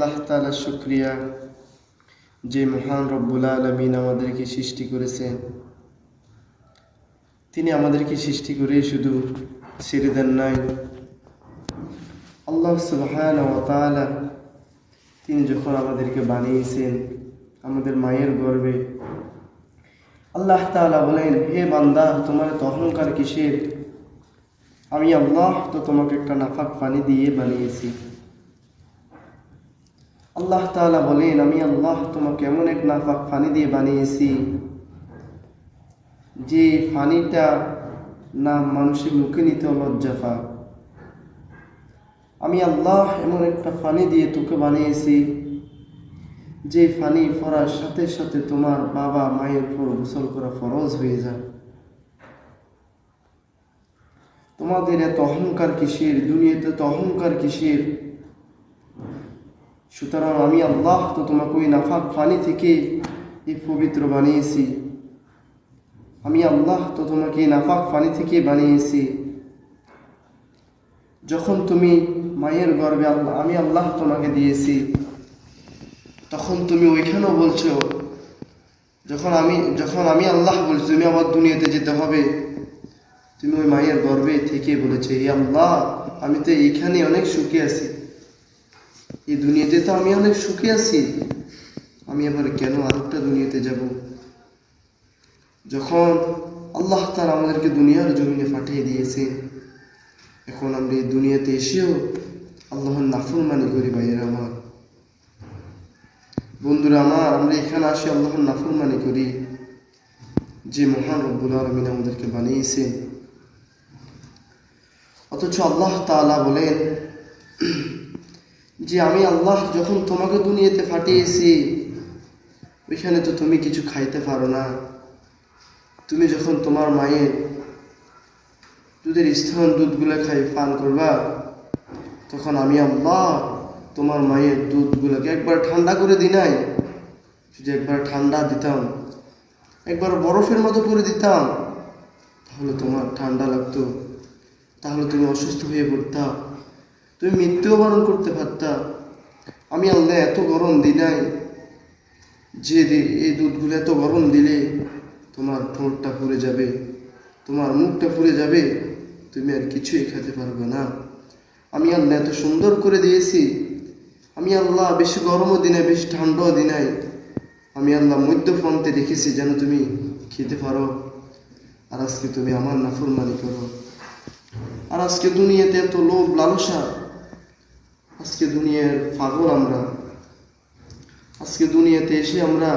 আল্লাহ তালা শুক্রিয়া যে মহান রব্বুল আলমিন আমাদেরকে সৃষ্টি করেছেন তিনি আমাদেরকে সৃষ্টি করে শুধু ছেড়ে দেন নাই। আল্লাহ সুবহান তিনি যখন আমাদেরকে বানিয়েছেন আমাদের মায়ের গর্বে, আল্লাহ তাআলা বলেন, হে বান্দা, তোমার তো অহংকার কিসের? আমি আল্লাহ তো তোমাকে একটা নাফাক পানি দিয়ে বানিয়েছি। আল্লাহ তাআলা বলেন, আমি আল্লাহ তোমাকে এমন এক নাফাক পানি দিয়ে বানিয়েছি যে পানিটা না মানুষের মুখে নিতে লজ্জা আমি আল্লাহ এমন একটা ফানি দিয়ে তোকে বানিয়েছি যে ফানি ফরার সাথে সাথে তোমার বাবা মায়ের উপর গোসল করা ফরজ হয়ে যায়। তোমাদের এত অহংকার কিসের? দুনিয়াতে এত অহংকার কিসের? সুতরাং আমি আল্লাহ তো তোমাকে ওই নাফাক ফানি থেকে এই পবিত্র বানিয়েছি। আমি আল্লাহ তো তোমাকে নাফাক পানি থেকে বানিয়েছি। যখন তুমি মায়ের গর্বে আল্লাহ আমি আল্লাহ তোমাকে দিয়েছি, তখন তুমি ওইখানেও বলছো, যখন আমি যখন আমি আল্লাহ বলছি, তুমি আমার দুনিয়াতে যেতে হবে। তুমি ওই মায়ের গর্বে থেকে বলেছে এই আল্লাহ, আমি তো এইখানে অনেক সুখে আছি। এই দুনিয়াতে তো আমি অনেক সুখে আছি। আমি আবার কেন আরেকটা দুনিয়াতে যাব? যখন আল্লাহ তার আমাদেরকে দুনিয়ার জমিনে পাঠিয়ে দিয়েছে, এখন আমরা এই দুনিয়াতে এসেও আল্লাহর নাফরমানি করি ভাইয়ের আমার। বন্ধুরা আমার, আমরা এখানে আসি আল্লাহর নাফরমানি করি। যে মহান রব্বুল আলমিন আমাদেরকে বানিয়েছে। অথচ আল্লাহ তাআলা বলেন যে আমি আল্লাহ যখন তোমাকে দুনিয়াতে ফাটিয়েছি ওইখানে তো তুমি কিছু খাইতে পারো না। তুমি যখন তোমার মায়ের দুধের স্থান দুধগুলো খাই, পান করবা, তখন আমি আল্লাহ তোমার মায়ের দুধগুলোকে একবার ঠান্ডা করে দি নাই। যদি একবার ঠান্ডা দিতাম, একবার বরফের মতো করে দিতাম, তাহলে তোমার ঠান্ডা লাগতো। তাহলে তুমি অসুস্থ হয়ে পড়তা। তুমি মৃত্যুও বরণ করতে পারতা। আমি আল্লাহ এত গরম দিই নাই যে এই দুধগুলো এত গরম দিলে তোমার ঠোঁটটা ফুরে যাবে, তোমার মুখটা ফুরে যাবে, তুমি আর কিছুই খেতে পারবে না। আমি আল্লাহ এত সুন্দর করে দিয়েছি, আমি আল্লাহ বেশি গরমও দিনে বেশি ঠান্ডাও দিনাই আমি আল্লাহ মধ্যপ্রান্তে রেখেছি যেন তুমি খেতে পারো। আর আজকে তুমি আমার নাফরমানি করো। আর আজকে দুনিয়াতে এত লোভ, লালসা আজকে দুনিয়ার পাগল আমরা। আজকে দুনিয়াতে এসে আমরা